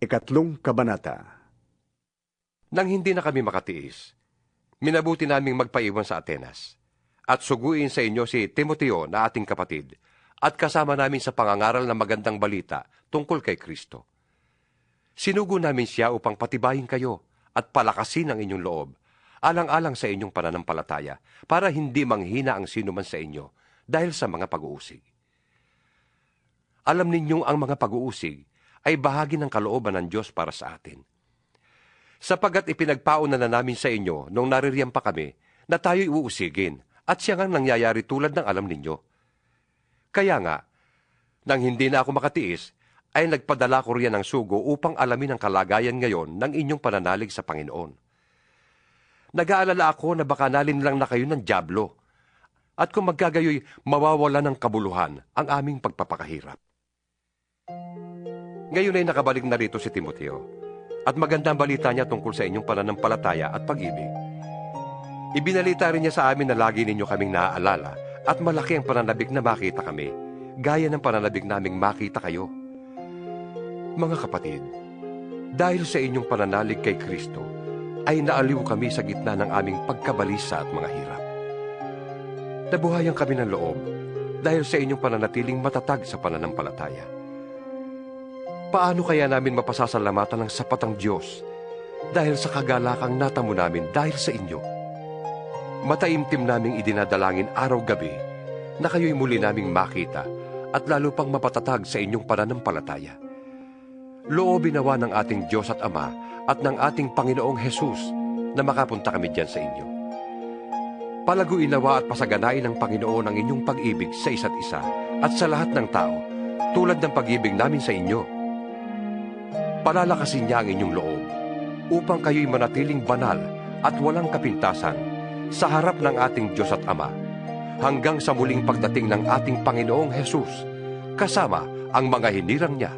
Ikatlong Kabanata Nang hindi na kami makatiis, minabuti naming magpaiwan sa Atenas at suguin sa inyo si Timoteo na ating kapatid at kasama namin sa pangangaral ng magandang balita tungkol kay Kristo. Sinugo namin siya upang patibayin kayo at palakasin ang inyong loob, alang-alang sa inyong pananampalataya, para hindi manghina ang sino man sa inyo dahil sa mga pag-uusig. Alam ninyong ang mga pag-uusig ay bahagi ng kalooban ng Diyos para sa atin. Sapagat ipinagpauna na namin sa inyo nung naririyan pa kami na tayo'y uusigin at siya nga nangyayari tulad ng alam ninyo. Kaya nga, nang hindi na ako makatiis, ay nagpadala ko riyan ng sugo upang alamin ang kalagayan ngayon ng inyong pananalig sa Panginoon. Nag-aalala ako na baka nalin lang na kayo ng Diablo, at kung magkagayoy mawawala ng kabuluhan ang aming pagpapakahirap. Ngayon ay nakabalik na rito si Timoteo, at magandang balita niya tungkol sa inyong pananampalataya at pag-ibig. Ibinalita rin niya sa amin na lagi ninyo kaming naaalala at malaki ang pananabik na makita kami, gaya ng pananabik naming makita kayo. Mga kapatid, dahil sa inyong pananalig kay Kristo, ay naaliw kami sa gitna ng aming pagkabalisa at mga hirap. Nabuhayan kami ng loob dahil sa inyong pananatiling matatag sa pananampalataya. Paano kaya namin mapasasalamatan ng sapat ang Diyos dahil sa kagalakang natamo namin dahil sa inyo? Mataimtim naming idinadalangin araw-gabi na kayo'y muli naming makita at lalo pang mapatatag sa inyong pananampalataya. Loobin nawa ng ating Diyos at Ama at ng ating Panginoong Hesus na makapunta kami diyan sa inyo. Palaguin nawa at pasaganain ng Panginoon ang inyong pag-ibig sa isa't isa at sa lahat ng tao, tulad ng pag-ibig namin sa inyo. Palalakasin niya ang inyong loob upang kayo'y manatiling banal at walang kapintasan sa harap ng ating Diyos at Ama. Hanggang sa muling pagdating ng ating Panginoong Hesus kasama ang mga hinirang niya